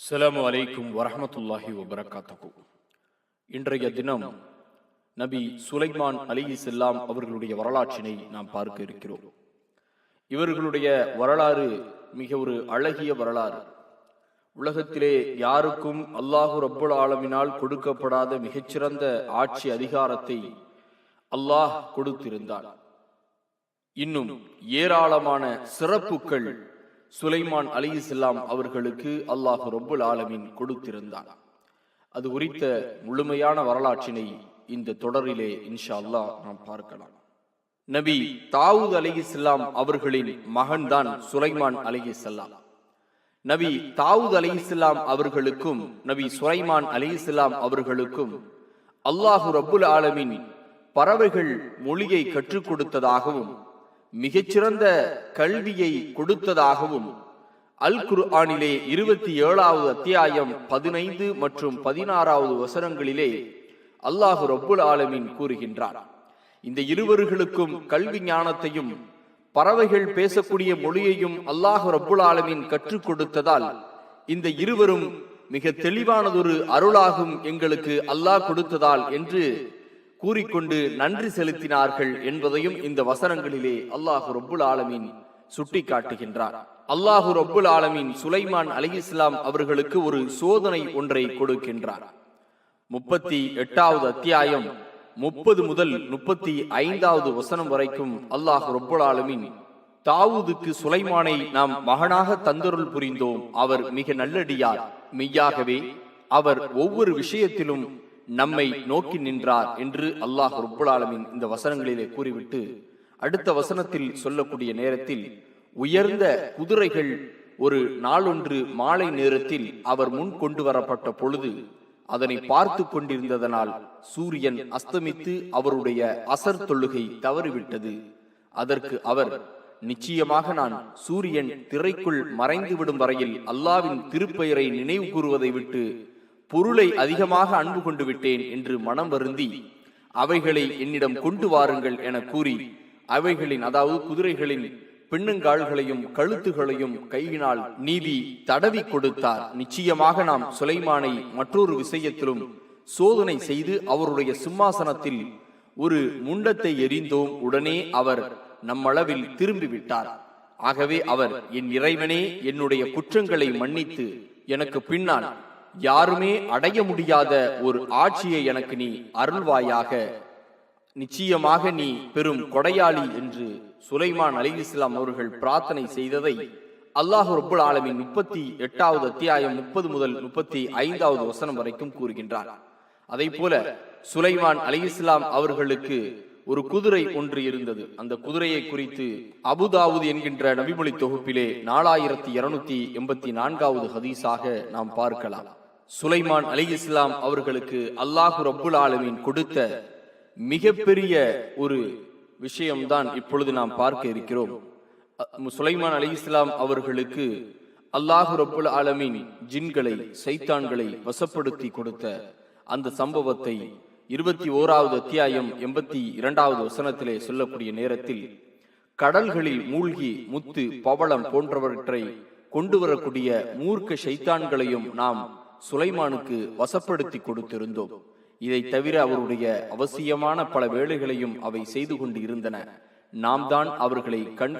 அஸ்ஸலாமு அலைக்கும் வரமத்துல்லாஹி வபரகாத்தகு இன்றைய தினம் நபி சுலைமான் அலிஹிஸ்ஸலாம் அவர்களுடைய வரலாற்றினை நாம் பார்க்க இருக்கிறோம். இவர்களுடைய வரலாறு மிக ஒரு அழகிய வரலாறு. உலகத்திலே யாருக்கும் அல்லாஹு ரப்புல் ஆலமினால் கொடுக்கப்படாத மிகச்சிறந்த ஆட்சி அதிகாரத்தை அல்லாஹ் கொடுத்திருந்தார். இன்னும் ஏராளமான சிறப்புகள் சுலைமான் அலிஸ்லாம் அவர்களுக்கு அல்லாஹு ரப்புல் ஆலமின் கொடுத்திருந்தான். அது குறித்த முழுமையான வரலாற்றினை இந்த தொடரிலே இன்ஷா அல்லாஹ் நாம் பார்க்கலாம். நபி தாவூத் அலிஹிஸ்லாம் அவர்களின் மகன்தான் சுலைமான் அலிஹிஸ்லாம் நபி தாவூத் அலிஹிஸ்லாம் அவர்களுக்கும் நபி சுலைமான் அலிஹிஸ்லாம் அவர்களுக்கும் அல்லாஹு ரபுல் ஆலமின் பறவைகள் மொழியை கற்றுக் கொடுத்ததாகவும் மிகச்சிறந்த கல்வியை கொடுத்ததாகவும் அல் குர்ஆனிலே இருபத்தி ஏழாவது அத்தியாயம் பதினைந்து மற்றும் பதினாறாவது வசனங்களிலே அல்லாஹு ரப்புல் ஆலமின் கூறுகின்றார். இந்த இருவர்களுக்கும் கல்வி ஞானத்தையும் பறவைகள் பேசக்கூடிய மொழியையும் அல்லாஹு ரப்புல் ஆலமின் கற்றுக் கொடுத்ததால் இந்த இருவரும் மிக தெளிவானதொரு அருளாகும் எங்களுக்கு அல்லாஹ் கொடுத்ததால் என்று கூறிக்கொண்டு நன்றி செலுத்தினார்கள் என்பதையும் இந்த வசனங்களிலே அல்லாஹு ரொப்புல் ஆலமீன் சுட்டி காட்டுகின்றார் அல்லாஹு ரொப்புல் ஆலமீன் சுலைமான் அலி இஸ்லாம் அவர்களுக்கு ஒரு சோதனை ஒன்றை கொடுக்கின்றார். முப்பத்தி எட்டாவது அத்தியாயம் முப்பது முதல் முப்பத்தி ஐந்தாவது வசனம் வரைக்கும் அல்லாஹ் ரொப்புல் ஆலமீன் தாவூதுக்கு சுலைமானை நாம் மகனாக தந்தருள் புரிந்தோம். அவர் மிக நல்லடியார். மெய்யாகவே அவர் ஒவ்வொரு விஷயத்திலும் நம்மை நோக்கி நின்றார் என்று அல்லாஹ் ருப்புலாலமின் இந்த வசனங்களிலே கூறிவிட்டு அடுத்த வசனத்தில் சொல்லக்கூடிய நேரத்தில் உயர்ந்த குதிரைகள் ஒரு நாளொன்று மாலை நேரத்தில் அவர் முன் கொண்டு வரப்பட்ட பொழுது அதனை பார்த்து கொண்டிருந்ததனால் சூரியன் அஸ்தமித்து அவருடைய அசர் தொழுகை தவறிவிட்டது. அதற்கு அவர் நிச்சயமாக நான் சூரியன் திரைக்குள் மறைந்து விடும் வரையில் அல்லாவின் திருப்பெயரை நினைவு கூறுவதை விட்டு பொருளை அதிகமாக அன்பு கொண்டு விட்டேன் என்று மனம் வருந்தி அவைகளை என்னிடம் கொண்டு வாருங்கள் என கூறி அவைகளின் அதாவது குதிரைகளின் பெண்ணுங்கால்களையும் கழுத்துகளையும் கையினால் நீதி தடவி கொடுத்தார். நிச்சயமாக நாம் சுலைமானை மற்றொரு விஷயத்திலும் சோதனை செய்து அவருடைய சிம்மாசனத்தில் ஒரு முண்டத்தை எரிந்தோம் உடனே அவர் நம்மளவில் திரும்பிவிட்டார். ஆகவே அவர் என் இறைவனே என்னுடைய குற்றங்களை மன்னித்து எனக்கு பின்னால் யாருமே அடைய முடியாத ஒரு ஆட்சியை எனக்கு நீ அருள்வாயாக. நிச்சயமாக நீ பெரும் கொடையாளி என்று சுலைமான் அலி இஸ்லாம் அவர்கள் பிரார்த்தனை செய்ததை அல்லாஹு ரபுல் ஆலமின் முப்பத்தி எட்டாவது அத்தியாயம் முப்பது முதல் முப்பத்தி ஐந்தாவது வசனம் வரைக்கும் கூறுகின்றார் அதை போல சுலைமான் அலி இஸ்லாம் அவர்களுக்கு ஒரு குதிரை ஒன்று இருந்தது. அந்த குதிரையை குறித்து அபுதாவுது என்கின்ற நபிமொழி தொகுப்பிலே நாலாயிரத்தி இருநூத்தி எண்பத்தி நான்காவது ஹதீஸாக நாம் பார்க்கலாம். சுலைமான் அலி இஸ்லாம் அவர்களுக்கு அல்லாஹு ரப்புல் ஆலமீன் கொடுத்த மிகப்பெரிய ஒரு விஷயம்தான் இப்பொழுது நாம் பார்க்க இருக்கிறோம். சுலைமான் அலி இஸ்லாம் அவர்களுக்கு அல்லாஹு ரப்புல் ஆலமீன் ஜின்களை சைத்தான்களை வசப்படுத்தி கொடுத்த அந்த சம்பவத்தை இருபத்தி ஓராவது அத்தியாயம் எண்பத்தி இரண்டாவது வசனத்திலே சொல்லக்கூடிய நேரத்தில் கடல்களில் மூழ்கி முத்து பவளம் போன்றவற்றை கொண்டு வரக்கூடிய மூர்க்க ஷைத்தான்களையும் நாம் சுலைமானுக்கு வசப்படுத்தி கொடுத்திருந்தோம். இதை தவிர அவருடைய அவசியமான பல வேலைகளையும் அவை செய்து கொண்டு இருந்தன நாம் தான் அவர்களை கண்க